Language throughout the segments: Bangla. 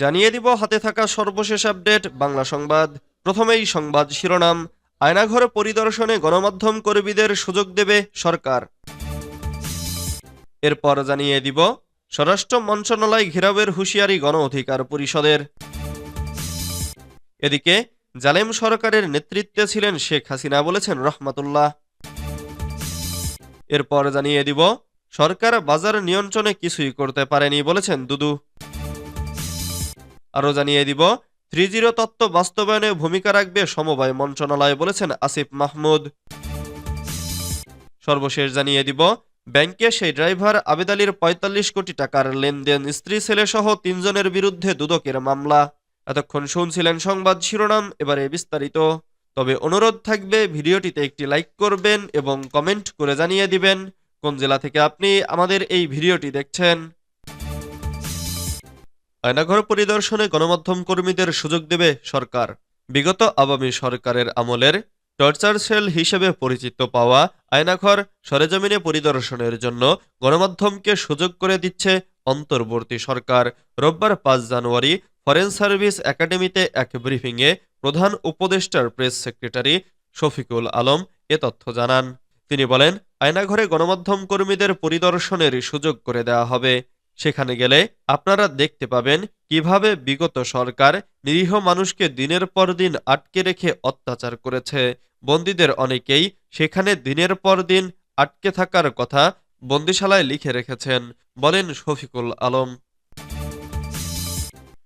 জানিয়ে দিব হাতে থাকা সর্বশেষ আপডেট, বাংলা সংবাদ। প্রথমেই সংবাদ শিরোনাম। আয়নাঘর পরিদর্শনে গণমাধ্যম কর্মীদের সুযোগ দেবে সরকার। এরপর জানিয়ে দিব, স্বরাষ্ট্র মন্ত্রণালয় ঘেরাওয়ের হুঁশিয়ারি গণ অধিকার পরিষদের। এদিকে, জালেম সরকারের নেতৃত্বে ছিলেন শেখ হাসিনা বলেছেন রহমাতুল্লাহ। এরপর জানিয়ে দিব, সরকার বাজার নিয়ন্ত্রণে কিছুই করতে পারেনি বলেছেন দুদু। আরও জানিয়ে দিব থ্রি জিরো তত্ত্ব বাস্তবায়নে ভূমিকা রাখবে সমবায় মন্ত্রণালয় বলেছেন আসিফ মাহমুদ। সর্বশেষ জানিয়ে দিব, ব্যাংকে সেই ড্রাইভার আবেদ আলীর পঁয়তাল্লিশ কোটি টাকার লেনদেন, স্ত্রী, ছেলে সহ তিনজনের বিরুদ্ধে দুদকের মামলা। এতক্ষণ শুনছিলেন সংবাদ শিরোনাম, এবারে বিস্তারিত। তবে অনুরোধ থাকবে, ভিডিওটিতে একটি লাইক করবেন এবং কমেন্ট করে জানিয়ে দিবেন, কোন জেলা থেকে আপনি আমাদের এই ভিডিওটি দেখছেন। আয়নাঘর পরিদর্শনে গণমাধ্যম কর্মীদের সুযোগ দেবে সরকার। বিগত আওয়ামী সরকারের আমলের টর্চার সেল হিসেবে পরিচিত পাওয়া আয়নাঘর সরেজমিনে পরিদর্শনের জন্য গণমাধ্যমকে সুযোগ করে দিচ্ছে অন্তর্বর্তী সরকার। রোববার পাঁচ জানুয়ারি ফরেন সার্ভিস একাডেমিতে এক ব্রিফিংয়ে প্রধান উপদেষ্টার প্রেস সেক্রেটারি শফিকুল আলম এ তথ্য জানান। তিনি বলেন, আয়নাঘরে গণমাধ্যম কর্মীদের পরিদর্শনের সুযোগ করে দেওয়া হবে। সেখানে গেলে আপনারা দেখতে পাবেন কীভাবে বিগত সরকার নিরীহ মানুষকে দিনের পর দিন আটকে রেখে অত্যাচার করেছে। বন্দীদের অনেকেই সেখানে দিনের পর দিন আটকে থাকার কথা বন্দিশালায় লিখে রেখেছেন, বলেন শফিকুল আলম।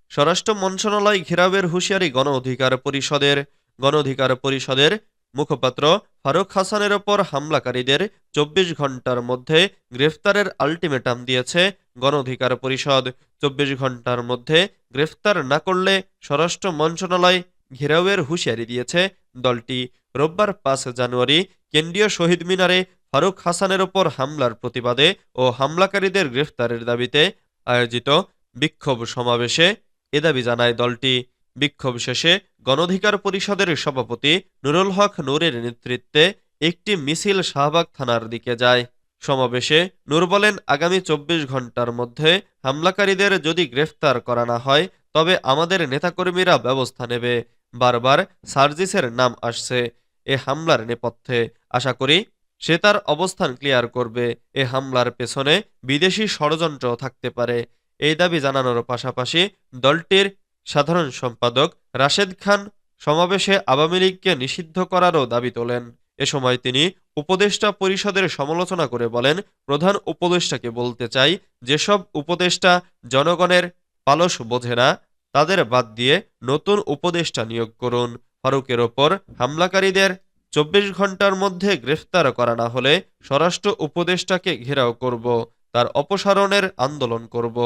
স্বরাষ্ট্র মন্ত্রণালয় ঘেরাওয়ের হুঁশিয়ারি গণ অধিকার পরিষদের। গণ অধিকার পরিষদের মুখপাত্র ফারুক হাসানের ওপর হামলাকারীদের চব্বিশ ঘণ্টার মধ্যে গ্রেফতারের আলটিমেটাম দিয়েছে গণ অধিকার পরিষদ। চব্বিশ ঘণ্টার মধ্যে গ্রেফতার না করলে স্বরাষ্ট্র মন্ত্রণালয় ঘেরাওয়ের হুঁশিয়ারি দিয়েছে দলটি। রোববার পাঁচ জানুয়ারি কেন্দ্রীয় শহীদ মিনারে ফারুক হাসানের ওপর হামলার প্রতিবাদে ও হামলাকারীদের গ্রেফতারের দাবিতে আয়োজিত বিক্ষোভ সমাবেশে এ দাবি জানায় দলটি। বিক্ষোভ শেষে গণঅধিকার পরিষদের সভাপতি নুরুল হক নূরের নেতৃত্বে একটি মিছিল শাহবাগ থানার দিকে যায়। সমাবেশে নূর বলেন, আগামী চব্বিশ ঘণ্টার মধ্যে হামলাকারীদের যদি গ্রেফতার করা না হয়, তবে আমাদের নেতাকর্মীরা ব্যবস্থা নেবে। বারবার সার্জিসের নাম আসছে এ হামলার নেপথ্যে। আশা করি সে তার অবস্থান ক্লিয়ার করবে। এ হামলার পেছনে বিদেশি ষড়যন্ত্র থাকতে পারে। এই দাবি জানানোর পাশাপাশি দলটির সাধারণ সম্পাদক রাশেদ খান সমাবেশে আওয়ামী লীগকে নিষিদ্ধ করারও দাবি তোলেন। এ সময় তিনি উপদেষ্টা পরিষদের সমালোচনা করে বলেন, প্রধান উপদেষ্টাকে বলতে চাই, যেসব উপদেষ্টা জনগণের পালস বোঝে না, তাদের বাদ দিয়ে নতুন উপদেষ্টা নিয়োগ করুন। ফারুকের ওপর হামলাকারীদের চব্বিশ ঘণ্টার মধ্যে গ্রেফতার করা না হলে স্বরাষ্ট্র উপদেষ্টাকে ঘেরাও করব, তার অপসারণের আন্দোলন করব।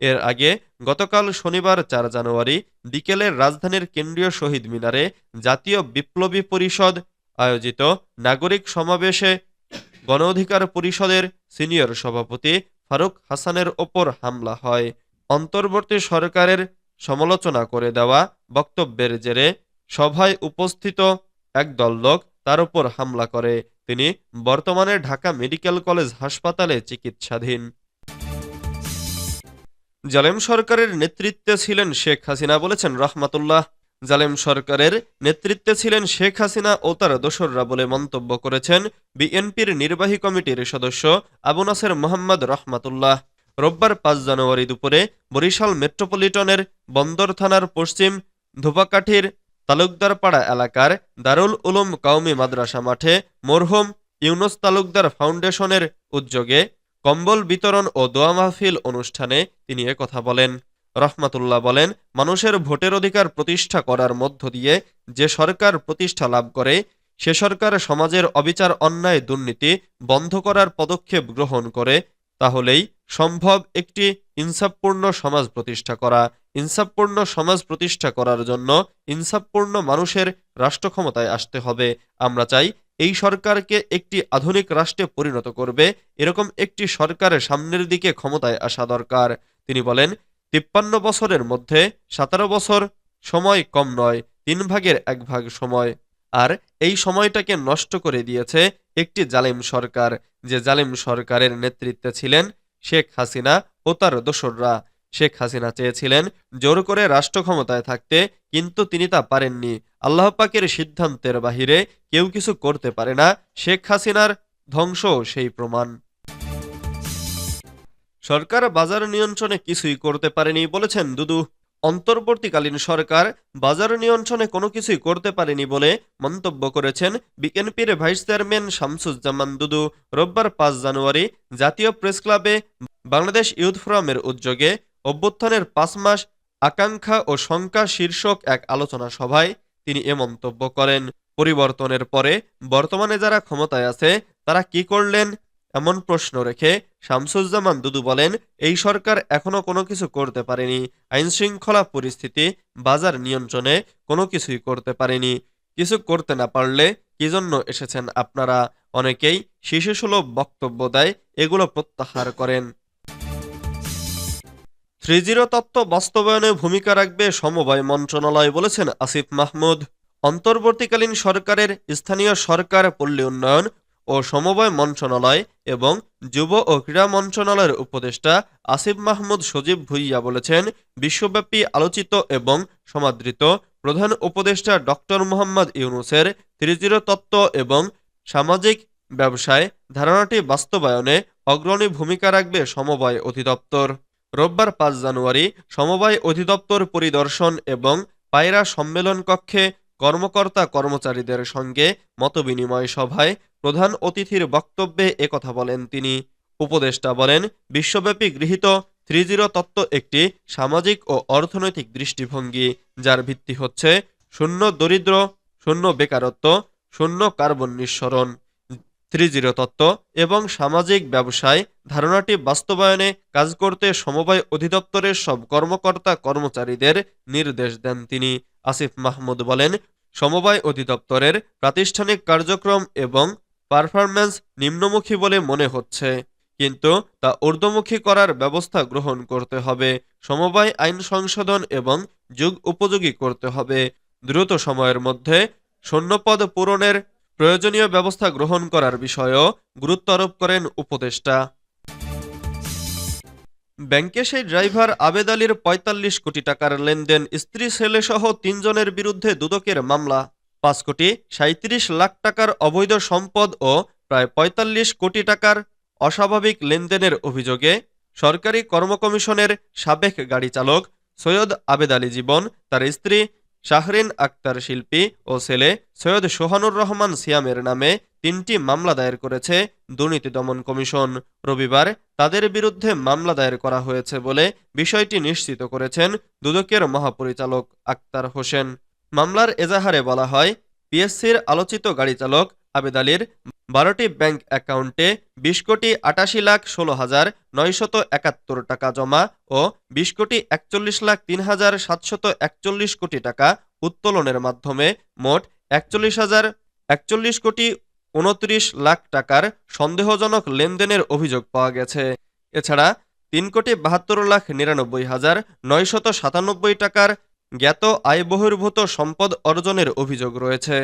এর আগে গতকাল শনিবার চার জানুয়ারি বিকেলে রাজধানীর কেন্দ্রীয় শহীদ মিনারে জাতীয় বিপ্লবী পরিষদ আয়োজিত নাগরিক সমাবেশে গণ অধিকার পরিষদের সিনিয়র সভাপতি ফারুক হাসানের ওপর হামলা হয়। অন্তর্বর্তী সরকারের সমালোচনা করে দেওয়া বক্তব্যের জেরে সভায় উপস্থিত একদল লোক তার উপর হামলা করে। তিনি বর্তমানে ঢাকা মেডিকেল কলেজ হাসপাতালে চিকিৎসাধীন। জালেম সরকারের নেতৃত্বে ছিলেন শেখ হাসিনা বলেছেন রহমাতুল্লাহ। জালেম সরকারের নেতৃত্বে ছিলেন শেখ হাসিনা ও তার দোসররা বলে মন্তব্য করেছেন বিএনপির নির্বাহী কমিটির সদস্য আবু নাসের মোহাম্মদ রহমাতুল্লাহ। রোববার পাঁচ জানুয়ারি দুপুরে বরিশাল মেট্রোপলিটনের বন্দর থানার পশ্চিম ধোপাকাঠির তালুকদারপাড়া এলাকার দারুল উলুম কাউমি মাদ্রাসা মাঠে মরহুম ইউনুস তালুকদার ফাউন্ডেশনের উদ্যোগে কম্বল বিতরণ ও দোয়া মাহফিল অনুষ্ঠানে তিনি কথা বলেন। রহমাতুল্লাহ বলেন, মানুষের ভোটের অধিকার প্রতিষ্ঠা করার মধ্য দিয়ে যে সরকার প্রতিষ্ঠা লাভ করে, সে সরকার সমাজের অবিচার, অন্যায়, দুর্নীতি বন্ধ করার পদক্ষেপ গ্রহণ করে, তাহলেই সম্ভব একটি ইনসাফপূর্ণ সমাজ প্রতিষ্ঠা করা। ইনসাফপূর্ণ সমাজ প্রতিষ্ঠা করার জন্য ইনসাফপূর্ণ মানুষের রাষ্ট্র ক্ষমতায় আসতে হবে। আমরা চাই এই সরকারকে একটি আধুনিক রাষ্ট্রে পরিণত করবে, এরকম একটি সরকারের সামনের দিকে ক্ষমতায় আসা দরকার। তিনি বলেন, তিপ্পান্ন বছরের মধ্যে সতেরো বছর সময় কম নয়, তিন ভাগের এক ভাগ সময়। আর এই সময়টাকে নষ্ট করে দিয়েছে একটি জালিম সরকার। যে জালিম সরকারের নেতৃত্বে ছিলেন শেখ হাসিনা ও তার দোসররা। শেখ হাসিনা চেয়েছিলেন জোর করে রাষ্ট্র ক্ষমতায় থাকতে, কিন্তু তিনি তা পারেননি। আল্লাহ পাকের সিদ্ধান্তের বাহিরে কেউ কিছু করতে পারে না, শেখ হাসিনার ধ্বংস সেই প্রমাণ। সরকার বাজার নিয়ন্ত্রণে কিছুই করতে পারেনি বলেছেন দুদু। অন্তর্বর্তীকালীন সরকার বাজার নিয়ন্ত্রণে কোনো কিছুই করতে পারেনি বলে মন্তব্য করেছেন বিএনপির ভাইস চেয়ারম্যান শামসুজ্জামান দুদু। রোববার পাঁচ জানুয়ারি জাতীয় প্রেস ক্লাবে বাংলাদেশ ইউথ ফোরামের উদ্যোগে অভ্যুত্থানের পাঁচ মাস আকাঙ্ক্ষা ও শঙ্কা শীর্ষক এক আলোচনা সভায় তিনি এ মন্তব্য করেন। পরিবর্তনের পরে বর্তমানে যারা ক্ষমতায় আছে, তারা কি করলেন? এমন প্রশ্ন রেখে শামসুজ্জামান দুদু বলেন, এই সরকার এখনও কোনো কিছু করতে পারেনি। আইনশৃঙ্খলা পরিস্থিতি বাজার নিয়ন্ত্রণে কোনো কিছুই করতে পারেনি। কিছু করতে না পারলে কি জন্য এসেছেন আপনারা? অনেকেই শিশুসুলভ বক্তব্য দেয়, এগুলো প্রত্যাহার করেন। থ্রি জিরো তত্ত্ব বাস্তবায়নে ভূমিকা রাখবে সমবায় মন্ত্রণালয় বলেছেন আসিফ মাহমুদ। অন্তর্বর্তীকালীন সরকারের স্থানীয় সরকার, পল্লী উন্নয়ন ও সমবায় মন্ত্রণালয় এবং যুব ও ক্রীড়া মন্ত্রণালয়ের উপদেষ্টা আসিফ মাহমুদ সজীব ভুইয়া বলেছেন, বিশ্বব্যাপী আলোচিত এবং সমাদৃত প্রধান উপদেষ্টা ডক্টর মোহাম্মদ ইউনুসের ত্রিজিরো তত্ত্ব এবং সামাজিক ব্যবসায় ধারণাটি বাস্তবায়নে অগ্রণী ভূমিকা রাখবে সমবায় অধিদপ্তর। রোববার পাঁচ জানুয়ারি সমবায় অধিদপ্তর পরিদর্শন এবং পায়রা সম্মেলন কক্ষে কর্মকর্তা কর্মচারীদের সঙ্গে মতবিনিময় সভায় প্রধান অতিথির বক্তব্যে একথা বলেন তিনি। উপদেষ্টা বলেন, বিশ্বব্যাপী গৃহীত থ্রি জিরো তত্ত্ব একটি সামাজিক ও অর্থনৈতিক দৃষ্টিভঙ্গি, যার ভিত্তি হচ্ছে শূন্য দরিদ্র, শূন্য বেকারত্ব, শূন্য কার্বন নিঃসরণ। থ্রি জিরো তত্ত্ব এবং সামাজিক ব্যবসায় ধারণাটি বাস্তবায়নে কাজ করতে সমবায় অধিদপ্তরের সব কর্মকর্তা কর্মচারীদের নির্দেশ দেন তিনি। আসিফ মাহমুদ বলেন, সমবায় অধিদপ্তরের প্রাতিষ্ঠানিক কার্যক্রম এবং পারফরম্যান্স নিম্নমুখী বলে মনে হচ্ছে, কিন্তু তা ঊর্ধ্বমুখী করার ব্যবস্থা গ্রহণ করতে হবে। সমবায় আইন সংশোধন এবং যুগ উপযোগী করতে হবে। দ্রুত সময়ের মধ্যে শূন্যপদ পূরণের প্রয়োজনীয় ব্যবস্থা গ্রহণ করার বিষয়েও গুরুত্ব আরোপ করেন উপদেষ্টা। ব্যাংকে সেই ড্রাইভার আবেদ আলীর পঁয়তাল্লিশ কোটি টাকার লেনদেন, স্ত্রী ছেলেসহ তিনজনের বিরুদ্ধে দুদকের মামলা, পাঁচ কোটি সাঁত্রিশ লাখ টাকার অবৈধ সম্পদ ও প্রায় পঁয়তাল্লিশ কোটি টাকার অস্বাভাবিক লেনদেনের অভিযোগে সরকারি কর্মকমিশনের সাবেক গাড়ি চালক সৈয়দ আবেদ আলী জীবন, তার স্ত্রী শাহরিন আক্তার শিল্পী ও ছেলে সৈয়দ সোহানুর রহমান সিয়ামের নামে তিনটি মামলা দায়ের করেছে দুর্নীতি দমন কমিশন। রবিবার তাদের বিরুদ্ধে মামলা দায়ের করা হয়েছে বলে বিষয়টি নিশ্চিত করেছেন দুদকের মহাপরিচালক আক্তার হোসেন। মামলার এজাহারে বলা হয়, পিএসসির আলোচিত গাড়ি চালক আবেদ আলীর বারোটি ব্যাংক অ্যাকাউন্টে বিশ কোটি আটাশি লাখ ষোলো হাজার নয়শত একাত্তর টাকা জমা ও বিশ কোটি একচল্লিশ লাখ তিন হাজার সাতশত একচল্লিশ কোটি টাকা উত্তোলনের মাধ্যমে মোট একচল্লিশ হাজার একচল্লিশ কোটি উনত্রিশ লাখ টাকার সন্দেহজনক লেনদেনের অভিযোগ পাওয়া গেছে। এছাড়া তিন কোটি বাহাত্তর লাখ নিরানব্বই হাজার নয়শত সাতানব্বই টাকার জ্ঞাত আয় বহির্ভূত সম্পদ অর্জনের অভিযোগ রয়েছে।